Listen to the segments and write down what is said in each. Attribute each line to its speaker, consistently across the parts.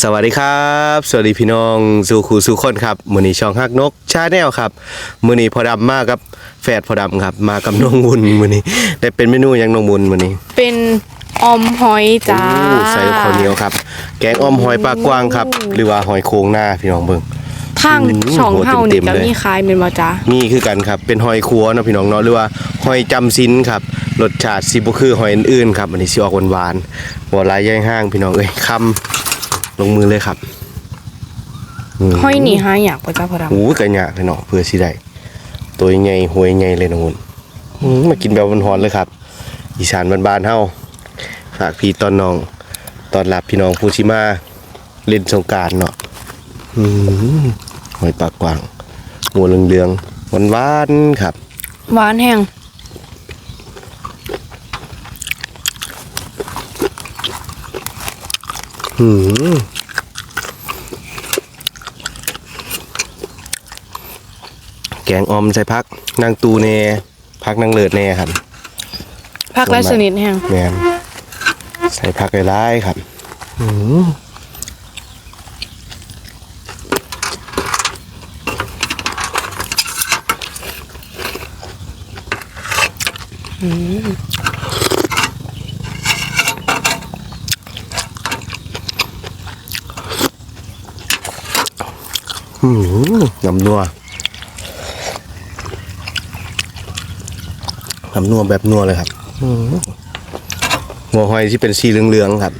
Speaker 1: สวัสดีครับ สวัสดีพี่น้องสู่ครูสู่คนครับมือนี้ช่องฮักนกชาแนลครับมือนี้พอดำมากครับแฝดพอดำครับ มากับน้องบุญมือนี้ได้เป็นเมนูหยังน้องบุญมือนี้
Speaker 2: เป็นออมหอยจ้า
Speaker 1: โอ้ใส่ข้าวเหนียวครับ แกงอ้อมหอยปลากวางครับ หรือว่าหอยโครงหน้าพี่น้องเบิ่ง
Speaker 2: ทาง
Speaker 1: อืม
Speaker 2: ช่องเฮา
Speaker 1: เต็
Speaker 2: นี่
Speaker 1: มๆ
Speaker 2: จะ
Speaker 1: เลย
Speaker 2: มีขายเป็นบ่จ้า
Speaker 1: มีคือกันครับ เป็นหอยคัวเนาะพี่น้องเนาะหรือว่าหอยจำซินครับรสชาติสิบ่คือหอยอื่นๆครับอันนี้สิออกหวานๆบ่หลายย่างห้างพี่น้องเอ้ยคำ ลงมือเลยครับม
Speaker 2: หอยนี่หาอยากบ่จ้าพ่อดำ
Speaker 1: โอ้ยก็ยากเลยเนาะเพื่อสิได้ตัวใหญ่หวยใหญ่เลยนะคุณอื้อมากินแบบมันหอนๆเลยครับ อีสานบ้านๆเฮาฝากพี่ตอนน้อง ตอนรับพี่น้องผู้ชิมาเล่นสงกรารเนาะอืมหอยปากกวางหัวเหลืองๆหวานๆครับ
Speaker 2: หวานแห้ง
Speaker 1: หืม แกงออมใส่พักนางตูเนพักนางเลิศแน่ครับ
Speaker 2: ผักและชนิดแห้ง
Speaker 1: แมนใส่ผักหลายๆครับอืมอืมน้ำนัว น้ำนัวแบบนัวเลยครับหัวหอยที่เป็นสีเหลืองๆครับ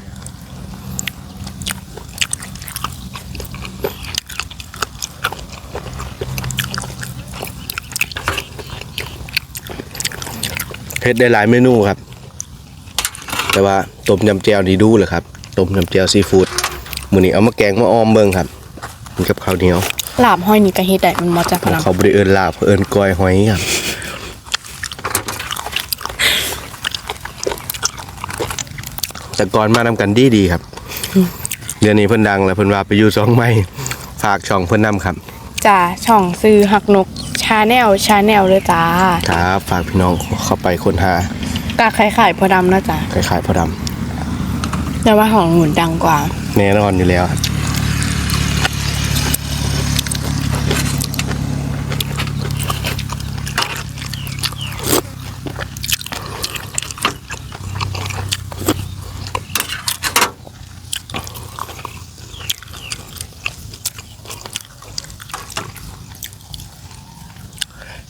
Speaker 1: เฮ็ดได้หลายเมนูครับ แต่ว่าต้มยำแจ่วนี่ดูเลยครับต้มยำแจ่วซีฟู้ดมื้อนี้เอามาแกงมาออมเบิ่งครับกินกับข้าวเหนียว
Speaker 2: ลาบหอยนี่ก็เฮ็ดได้มันบ่จ้าพ่อดำ
Speaker 1: เขาบ่ได้เอิ้นลาบเขาเอิ้นก้อยหอยครับ แต่ก่อนมานำกันดีดีๆครับ เดี๋ยวนี้เพิ่นดังแล้วเพิ่นว่าไปอยู่สองไม้ฝากช่องเพิ่นนำครับ
Speaker 2: จ้าช่องซื้อหักนกชาแนลชาแนลเลยจ้า
Speaker 1: ครับฝากพี่น้องเข้าไปค้นหากะ
Speaker 2: คล้ายๆพ่อดำนะจ้า
Speaker 1: คล้ายๆพ่อดำ
Speaker 2: แต่ว่าของหนุนดังกว่า
Speaker 1: แน่นอนอยู่แล้ว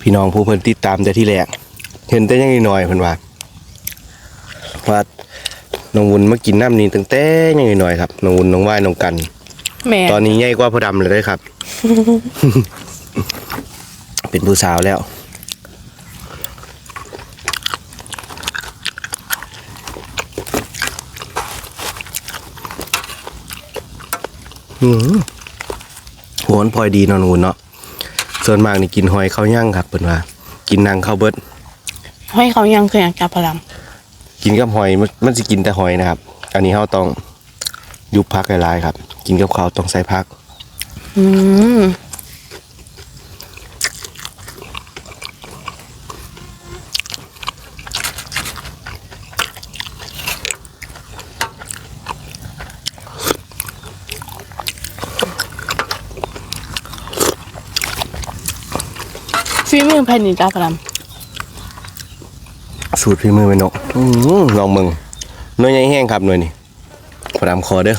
Speaker 1: พี่น้องผู้เพิ่นติดตามแต่ที่แรกเห็นแต่ยังน้อยๆเพิ่นว่าว่าน้องวุ้นมากินน้ำนี้ตั้งแต่ยังน้อยๆครับน้องวุ้นน้องว่ายน้องกัน
Speaker 2: แม่
Speaker 1: ตอนนี้ใหญ่กว่าพ่อดำเลยเด้อครับ เป็นผู้สาวแล้ว อืมหัวมันพลอยดีเนอนงูเนาะ ส่วนมากนี่กินหอยข้าวย่างครับเป็นว่า กินนางข้าวเบิด
Speaker 2: หอยเขายังคืออยากจ้าพ่อดำ
Speaker 1: กินกับหอยมันมันจะกินแต่หอยนะครับ อันนี้เราต้องยุบพักหลายๆครับ กินกับข้าวต้องใส่พัก
Speaker 2: อืม แผ่นนี่จ้าพ่อดำ
Speaker 1: สูตรฝีมือไปนกลองมึงหน้อยใหญ่แห้งครับหน่อยนี่พอดำคอเด้อ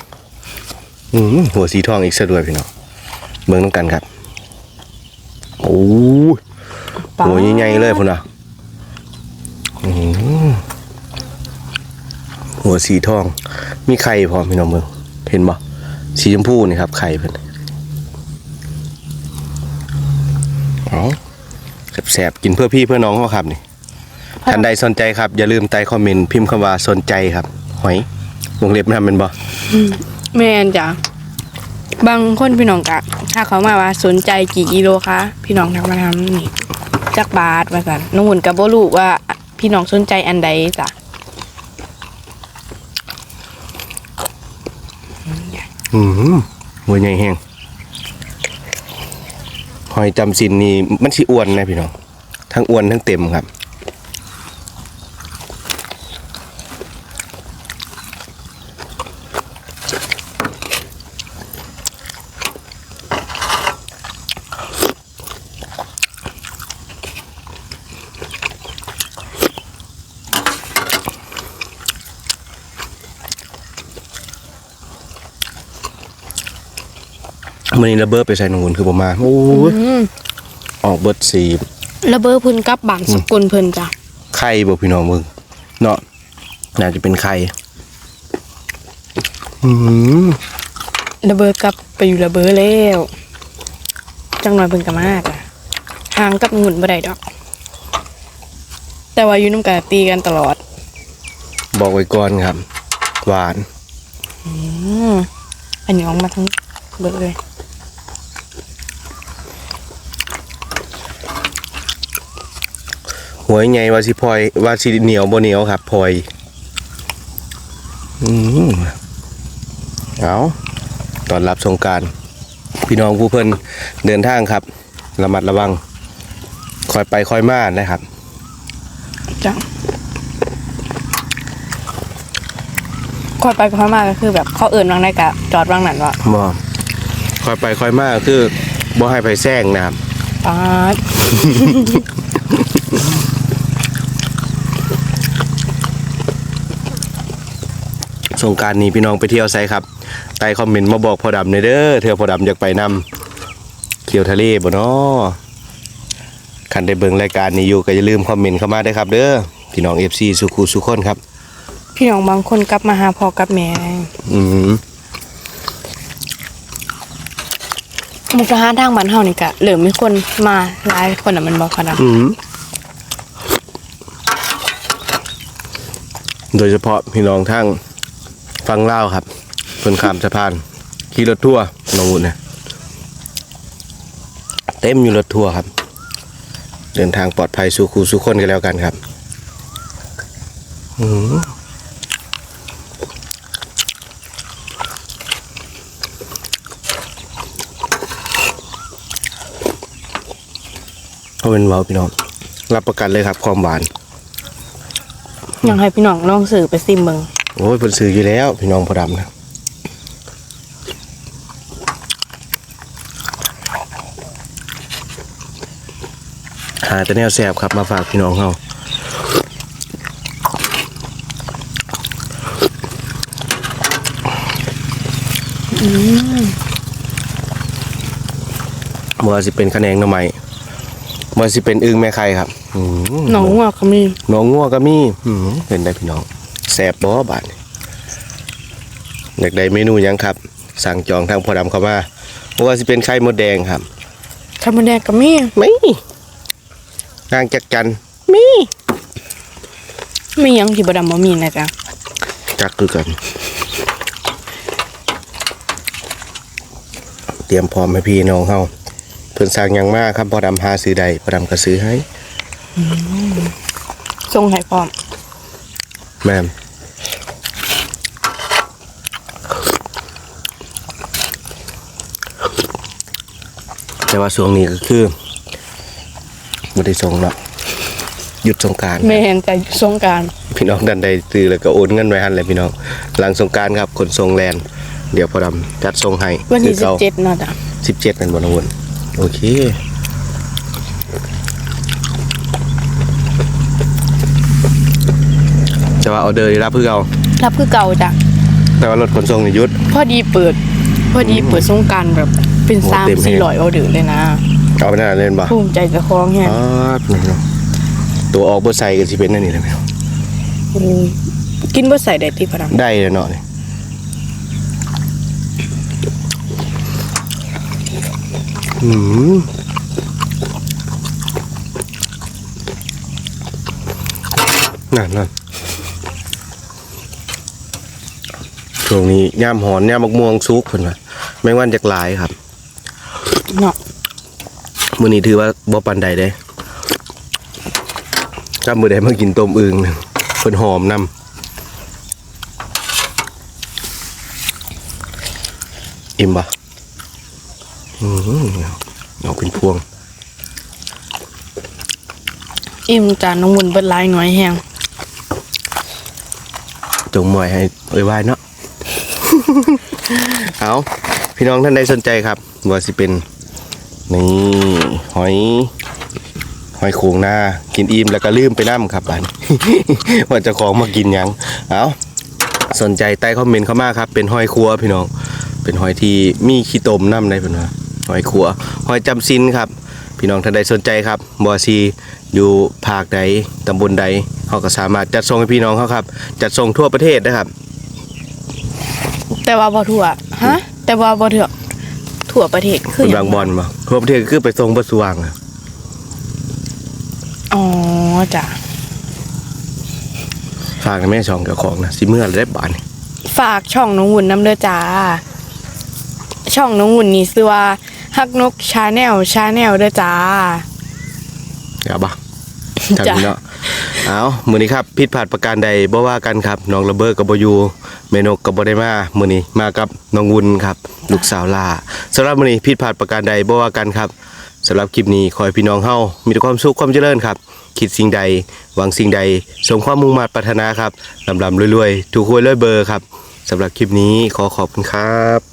Speaker 1: หอหัวสีทองอีกซะด้วยพี่น้องเบิ่งน้ำกันครับโอ้ยหัวใหญ่ๆเลยพุ่นน่ะหัวสีทอง มีไข่พร้อมพี่น้องเบิ่งเห็นบ่สีชมพูนี่ครับไข่เพิ่นเอ แสบๆกินเพื่อพี่เพื่อน้องเขาครับนี่ท่านใดสนใจครับ อย่าลืมใต้คอมเมนต์พิมพ์คำว่าสนใจครับ หอยวงเล็บมันทำเป็นบ่
Speaker 2: แม่นจ้ะบางคนพี่น้องกะถ้าเขามาว่าสนใจกี่กิโลคะพี่น้องทักมาทำนี่จักบาทว่าสันน้องหุ่นกับโบลูว่า พี่น้องสนใจอันใดจ้ะ
Speaker 1: อืมหัวใหญ่แห้ง หอยจำซินนี่มันสิอ้วนนะพี่น้องทั้งอ้วนทั้งเต็มครับ มันนี้ระเบิดไปใส่น้องหุ่นคือผมมาโอ้ย
Speaker 2: อืม
Speaker 1: ออกเบิดสี
Speaker 2: ระเบ้อเพิ่นกับบางสกุลเพิ่นจ้ะ
Speaker 1: ไข่บ่พี่น้องมึงเนาะน่าจะเป็นไข่อืม
Speaker 2: ระเบ้อกลับไปอยู่ระเบ้อแล้วจังหน่อยเพิ่นก็มากอะห่างกับหมุนบ่ได้ดอก แต่ว่าอยู่น้ำกันตีกันตลอด
Speaker 1: บอกไว้ก่อนครับ หวาน
Speaker 2: อืมอันนี้ออกมาทั้งเบิดเลย
Speaker 1: หวยไงว่าสิพลอยว่าสิเหนียวบ่เหนียวครับพลอยอืมเอาตอนรับสงกรารพี่น้องผู้เพิ่นเดินทางครับ ระมัดระวังคอยไปคอยมานะครับ
Speaker 2: จ้ะคอยไปคอยมาก็คือแบบเขาเอิ่นวางได้กะจอดวางนั่นวะ
Speaker 1: บ่คอยไปคอยมาก็คือบ่ให้ไปแซงนะครับ
Speaker 2: ปาด
Speaker 1: สงกรารนี้พี่น้องไปเที่ยวไซครับใต้คอมเมนต์มาบอกพอดำในอยเด้อเธอพอดำอยากไปนำเที่ยวทะเลบ่เนาะคันได้เบิ่งรายการนี้อยู่ก็อย่าลืมคอมเมนต์เข้ามาเด้อครับ เด้อพี่น้อง FC สุขุสุขคนครับ
Speaker 2: พี่น้องบางคนกลับมาหาพ่อกับแม่
Speaker 1: อืม
Speaker 2: มุกดาหารทางบ้านเฮานี่กะเหลือมีคนมาหลายคนอะมันบอกค่ะนะ
Speaker 1: อืมโดยเฉพาะพี่น้องทั้ง ฟังเล่าครับคนข้ามสะพานขี่รถทัวร์น้องอุ่นเนี่ยเต็มอยู่รถทัวร์ครับ เดินทางปลอดภัยสู่ครูสู่คนกันแล้วกันครับอืมเขาเป็นเบาพี่น้องรับประกันเลยครับความหวาน
Speaker 2: ยากให้พี่น้องลองสื่อไปซิมเบิง
Speaker 1: โอ้ยผลซื้ออยู่แล้ว พี่น้องพอดำนะหาแต่แนวแสบครับมาฝากพี่น้องเขาบ่ว่าสิเป็นคะแนนหน่อไม้บ่ว่าสิเป็นอึ้งแม่ไข่ครับอืม
Speaker 2: น้องว่าเขามี
Speaker 1: น้องงัวก็มีอืมเห็นได้พี่น้อง แสบบ่บาดนี่อยากได้เมนูหยังครับ สั่งจองทางพอดำเข้ามาบ่ว่าสิเป็นไข่มดแดงครับ
Speaker 2: ข้าวมันแดงก็มี
Speaker 1: ไม่นางจักจันมี
Speaker 2: มีหยังที่บ่ดำบ่มีนะจ๊ะ
Speaker 1: จักคือกัน เตรียมพร้อมให้พี่น้องเฮาเพิ่นสั่งหยังมาครับพอดำหาซื้อใดพอดำก็ซื้อให้
Speaker 2: ส่งให้พร้อม
Speaker 1: แม่นแต่ว่าช่วงนี้ก็คือบ่ได้ส่งเนาะหยุดสงกราร
Speaker 2: แม่นแต่สงกราร
Speaker 1: พี่น้องดันใดซื้อแล้วก็โอนเงินไว้หันเลยพี่น้อง หลังสงกรารครับขนส่งแลนด์เดี๋ยวพอดำจัดส่งให้
Speaker 2: วันที่
Speaker 1: คือ
Speaker 2: สิบ
Speaker 1: เก่า
Speaker 2: เจ็ดเนาะจ้ะ
Speaker 1: สิบเจ็ดเป็นบนวนโอเค จะว่าออเดอร์ได้รับเพื่อเอา
Speaker 2: รับคือเก่าจ้ะ
Speaker 1: แต่ว่ารถขนส่งนี่หยุด
Speaker 2: พอดีเปิด พอดีเปิดสงกรารแบบเป็น
Speaker 1: โอ้
Speaker 2: สาม
Speaker 1: เต็มแฮง
Speaker 2: สี่ร้อยออเดอร์เลยนะ
Speaker 1: เอาไปนั่นเล่นบ่
Speaker 2: ภูมิใจเจะคล้าของแฮง
Speaker 1: อ๋อนี่เนาะตัวออกเบอร์ใส่กันสิเป็นนั่นนี่เลยไหมเนาะ
Speaker 2: โอ้ยกินบ่ใส่ได้ที่พนัง
Speaker 1: ได้เลยเนาะนี่อืมนั่นนั่น ช่วงนี้ย่ามหอนย่ามมะม่วงซุกเพิ่นว่าแมงวันจากหลายครับ
Speaker 2: เนาะ
Speaker 1: มื้อนี้ถือว่าบ่ปานใดเด้ถ้ามื้อใดมากินต้มอึ่งเนี่ยเพิ่นหอมนำอิ่มบ่อืมเอาเป็นพวง
Speaker 2: อิ่มจ้ะน้องวุ่นเบิดหลายหน่วยแฮง
Speaker 1: จงมวยให้เอ้ยไหวเนาะ เอาพี่น้องท่านใดสนใจครับว่าสิเป็นนี่หอย หอยโขงหน้ากินอิ่มแล้วก็ลืมไปน้ำครับบันว่าเจะของมากินยังเอาสนใจใต้คอมเมนต์เข้ามาครับ เป็นหอยครัวพี่น้อง เป็นหอยที่มีขี้ตมน้ำในพิ่นว่าหอยขัว หอยจำซินครับ พี่น้องท่านใดสนใจครับบ่ว่าสิอยู่ภาคใดตำบลใดเฮาก็สามารถจัดส่งให้พี่น้องเขาครับ จัดส่งทั่วประเทศนะครับ
Speaker 2: แต่ว่าบ่ทั่วฮะ แต่ว่าบ่ทั่วทั่วประเทศคื
Speaker 1: เป็
Speaker 2: อนหยั
Speaker 1: บาง
Speaker 2: ง
Speaker 1: บอลบ่ทั่วประเทศก็คือไปส่งบ่สว่างอะ
Speaker 2: อ๋อจ้ะ
Speaker 1: ฝากในแม่ช่องเกี่ยวของนะสิเมื่อได้บาทนี่
Speaker 2: ฝากช่องน้องหุ่นน้ำเด้อจ้า ช่องน้องหุ่นนี่ชื่อว่าฮักนกชาแนลชาแนลเด้อจ้า
Speaker 1: อย่าบ่ทาง
Speaker 2: จ้ะ
Speaker 1: นี้เนาะ เอามือนี้ครับผิดพาดประการใดบ่ว่ากันครับน้องระเบิดก็บ่อยู่แม่นกก็บ่ได้มามือนี้มากับน้องวุ้นครับ ลูกสาวล่าสำหรับมือนี้ผิดพาดประการใดบ่ว่ากันครับสำหรับคลิปนี้ขอให้พี่น้องเฮามีแต่ความสุขความเจริญครับ คิดสิ่งใด หวังสิ่งใดสมความมุ่งมั่นปรารถนาครับลำลำรวยๆถูกหวยรวยเบอร์ครับสำหรับคลิปนี้ขอขอบคุณครับ